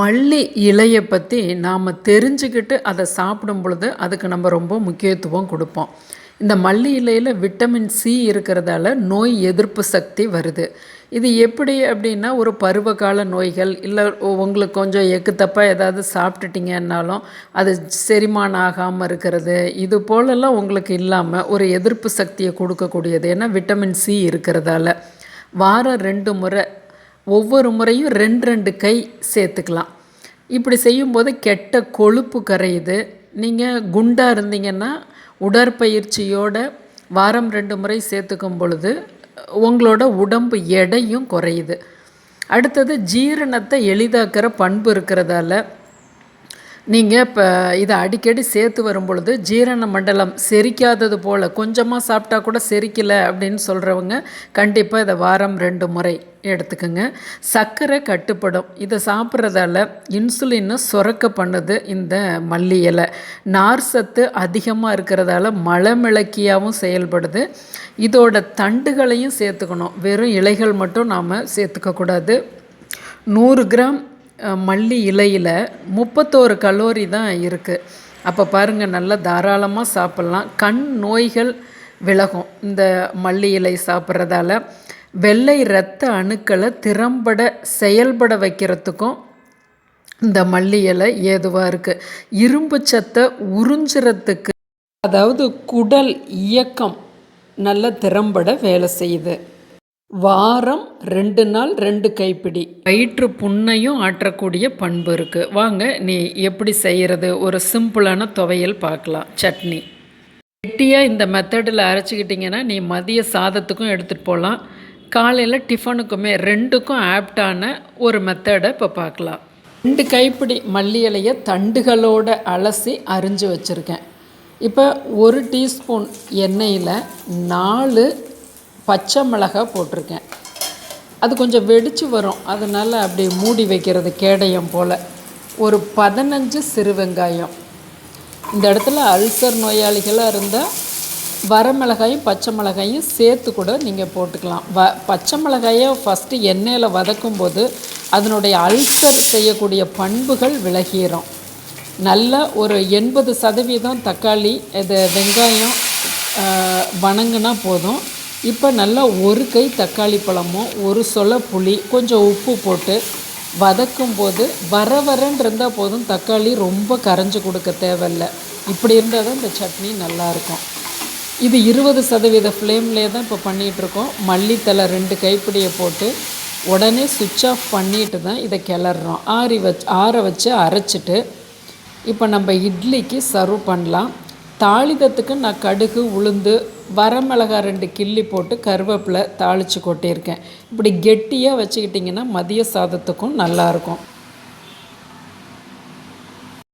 மல்லி இலையை பற்றி நாம் தெரிஞ்சுக்கிட்டு அதை சாப்பிடும் பொழுது அதுக்கு நம்ம ரொம்ப முக்கியத்துவம் கொடுப்போம். இந்த மல்லி இலையில் விட்டமின் சி இருக்கிறதால நோய் எதிர்ப்பு சக்தி வருது. இது எப்படி அப்படின்னா ஒரு பருவகால நோய்கள் இல்லை உங்களுக்கு கொஞ்சம் எக்கு தப்பாக ஏதாவது சாப்பிட்டுட்டீங்கன்னாலும் அது செரிமானம் ஆகாமல் இருக்கிறது. இது போலெல்லாம் உங்களுக்கு இல்லாமல் ஒரு எதிர்ப்பு சக்தியை கொடுக்கக்கூடியது. ஏன்னா விட்டமின் சி இருக்கிறதால. வாரம் ரெண்டு முறை ஒவ்வொரு முறையும் ரெண்டு ரெண்டு கை சேர்த்துக்கலாம். இப்படி செய்யும்போது கெட்ட கொழுப்பு கரையுது. நீங்கள் குண்டாக இருந்தீங்கன்னா உடற்பயிற்சியோட வாரம் ரெண்டு முறை சேர்த்துக்கும் பொழுது உங்களோட உடம்பு எடையும் குறையுது. அடுத்தது ஜீரணத்தை எளிதாக்கிற பண்பு இருக்கிறதால நீங்கள் இப்போ இதை அடிக்கடி சேர்த்து வரும் பொழுது ஜீரண மண்டலம் செரிக்காதது போல் கொஞ்சமாக சாப்பிட்டா கூட செரிக்கலை அப்படின்னு சொல்கிறவங்க கண்டிப்பாக இதை வாரம் ரெண்டு முறை எடுத்துக்கோங்க. சர்க்கரை கட்டுப்படும். இதை சாப்பிட்றதால இன்சுலின்னு சுரக்க பண்ணுது இந்த மல்லி இலை. நார் சத்து அதிகமாக இருக்கிறதால மலமிளக்கியாகவும் செயல்படுது. இதோட தண்டுகளையும் சேர்த்துக்கணும். வெறும் இலைகள் மட்டும் நாம் சேர்த்துக்கக்கூடாது நூறு கிராம் மல்லி இலையில் முப்பத்தோரு கலோரி தான் இருக்குது அப்போ பாருங்கள் நல்லா தாராளமாக சாப்பிட்லாம். கண் நோய்கள் விலகும் இந்த மல்லி இலை சாப்பிட்றதால. வெள்ளை இரத்த அணுக்களை திறம்பட செயல்பட வைக்கிறதுக்கும் இந்த மல்லி இலை ஏதுவாக இருக்குது இரும்பு சத்தை உறிஞ்சுறதுக்கு அதாவது குடல் இயக்கம் நல்ல திறம்பட வேலை செய்யுது. வாரம் ரெண்டு நாள் ரெண்டு கைப்பிடி. வயிற்று புண்ணையும் ஆற்றக்கூடிய பண்பு இருக்குது வாங்க நீ எப்படி செய்கிறது ஒரு சிம்பிளான துவையல் பார்க்கலாம். சட்னி. கெட்டியாக இந்த மெத்தடில் அரைச்சிக்கிட்டிங்கன்னா நீ மதிய சாதத்துக்கும் எடுத்துகிட்டு போகலாம் காலையில் டிஃபனுக்குமே ரெண்டுக்கும் ஆப்டான ஒரு மெத்தடை இப்போ பார்க்கலாம். ரெண்டு கைப்பிடி மல்லி இலையை தண்டுகளோட அலசி அரிஞ்சு வச்சுருக்கேன். இப்போ ஒரு டீஸ்பூன் எண்ணெயில் நாலு பச்சை மிளகாய் போட்டிருக்கேன். அது கொஞ்சம் வெடித்து வரும். அதனால் அப்படி மூடி வைக்கிறது கேடயம் போல். ஒரு பதினஞ்சு சிறு வெங்காயம். இந்த இடத்துல அல்சர் நோயாளிகளாக இருந்தால் வரமிளகாயும் பச்சை மிளகாயும் சேர்த்து கூட நீங்கள் போட்டுக்கலாம். வ பச்சை மிளகாயை ஃபஸ்ட்டு எண்ணெயில் வதக்கும் போது அதனுடைய அல்சர் செய்யக்கூடிய பண்புகள் விலகிடும் நல்ல ஒரு எண்பது சதவீதம் தக்காளி இது வெங்காயம் வணங்கினா போதும். இப்போ நல்லா ஒரு கை தக்காளி பழமும் ஒரு சொல புளி கொஞ்சம் உப்பு போட்டு வதக்கும் போது வர வரன்னு இருந்தால் போதும் தக்காளி ரொம்ப கரைஞ்சி கொடுக்க தேவையில்ல. இப்படி இருந்தால் தான் இந்த சட்னி நல்லாயிருக்கும் இது இருபது சதவீத ஃப்ளேம்லேயே தான் இப்போ பண்ணிகிட்ருக்கோம் மல்லித்தலை ரெண்டு கைப்பிடியை போட்டு உடனே சுவிட்ச் ஆஃப் பண்ணிட்டு தான் இதை கிளறோம் ஆறி வச்சு ஆற வச்சு அரைச்சிட்டு இப்போ நம்ம இட்லிக்கு சர்வ் பண்ணலாம். தாளிதத்துக்கு நான் கடுகு உளுந்து வரமிளகாய் ரெண்டு கிள்ளி போட்டு கருவேப்பிலை தாளித்து கொட்டியிருக்கேன். இப்படி கெட்டியாக வச்சுக்கிட்டிங்கன்னா மதிய சாதத்துக்கும் நல்லாயிருக்கும்